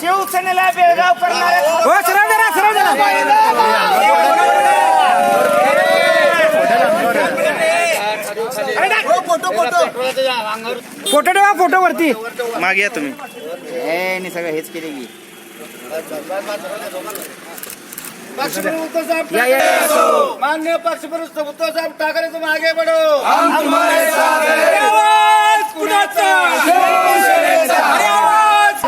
शिवसेनेला बेळगाव फ़ोटो ठेवा फ़ोटो वरती मागे या तुम्ही सगळं हेच केले की. मान्य पक्षप्रमुख उद्धव साहेब ठाकरे तुम आगे बढो. आवाज कुणाचा? आवाज!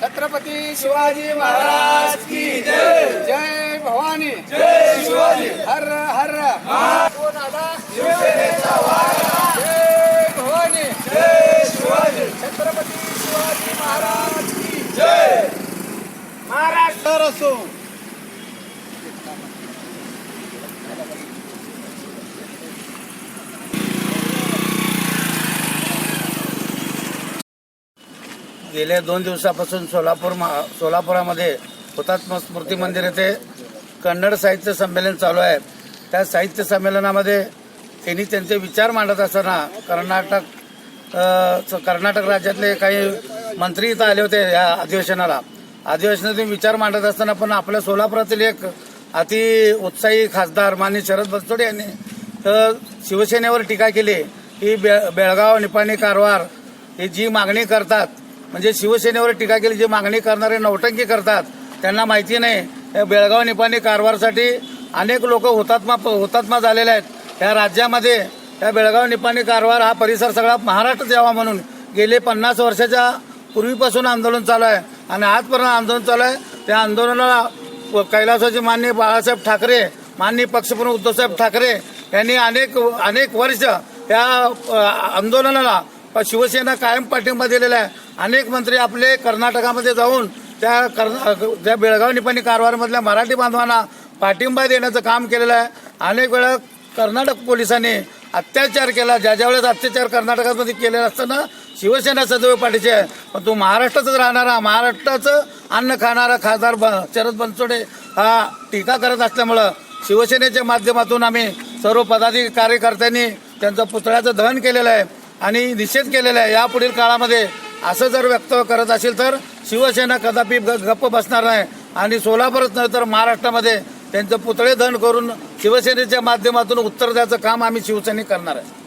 छत्रपती शिवाजी महाराज की जय. जय भवानी. जय शिवाजी. हर हर शिवसेनेचा जय भवानी जय शिवाजी छत्रपती शिवाजी महाराज की जय महाराष्ट्र असो गेल्या दोन दिवसापासून सोलापूर मा- सोलापुरामध्ये हुतात्मा स्मृती मंदिर येथे कन्नड साहित्य संमेलन चालू आहे. त्या साहित्य संमेलनामध्ये त्यांनी त्यांचे विचार मांडत असताना कर्नाटक कर्नाटक राज्यातले काही मंत्री इथं आले होते या अधिवेशनाला. अधिवेशनातून विचार मांडत असताना पण आपल्या सोलापुरातील एक अति उत्साही खासदार माननीय शरद बनसोडे यांनी तर शिवसेनेवर टीका केली की बे बेळगाव निपाणी कारवार ही जी मागणी करतात म्हणजे शिवसेनेवर टीका केली जी मागणी करणारे नौटंकी करतात त्यांना माहिती नाही. बेळगाव निपाणी कारवारसाठी अनेक लोक हुतात्मा हुतात्मा झालेले आहेत. या राज्यामध्ये या बेळगाव निपाणी कारवार हा परिसर सगळा महाराष्ट्रात यावा म्हणून गेले पन्नास वर्षाच्या पूर्वीपासून आंदोलन चालू आहे. आणि आजपर्यंत आंदोलन चालू आहे. त्या आंदोलनाला कैलासाचे माननीय बाळासाहेब ठाकरे माननीय पक्षप्रमुख उद्धवसाहेब ठाकरे यांनी अनेक अनेक वर्ष या आंदोलनाला शिवसेना कायम पाठिंबा दिलेला आहे. अनेक मंत्री आपले कर्नाटकामध्ये जाऊन त्या कर्ना त्या बेळगाव निपाणी कारवारमधल्या मराठी बांधवांना पाठिंबा देण्याचं काम केलेलं आहे. अनेक वेळा कर्नाटक पोलिसांनी अत्याचार केला. ज्या ज्या वेळेस अत्याचार कर्नाटकामध्ये केलेला असताना शिवसेना सदैव पाठीचे आहे. पण तो महाराष्ट्रातच राहणारा महाराष्ट्राचं अन्न खाणारा खासदार ब- शरद बनसोडे हा टीका करत असल्यामुळं शिवसेनेच्या माध्यमातून आम्ही सर्व पदाधिकारी कार्यकर्त्यांनी त्यांचं पुतळ्याचं दहन केलेलं आहे आणि निषेध केलेला आहे. यापुढील काळामध्ये असं जर व्यक्त करत असेल तर शिवसेना कदापि ग- गप्प बसणार नाही. आणि सोलापूरच नाही तर महाराष्ट्रामध्ये त्यांचं पुतळे दहन करून शिवसेनेच्या माध्यमातून उत्तर द्यायचं काम आम्ही शिवसैनिक करणार आहे.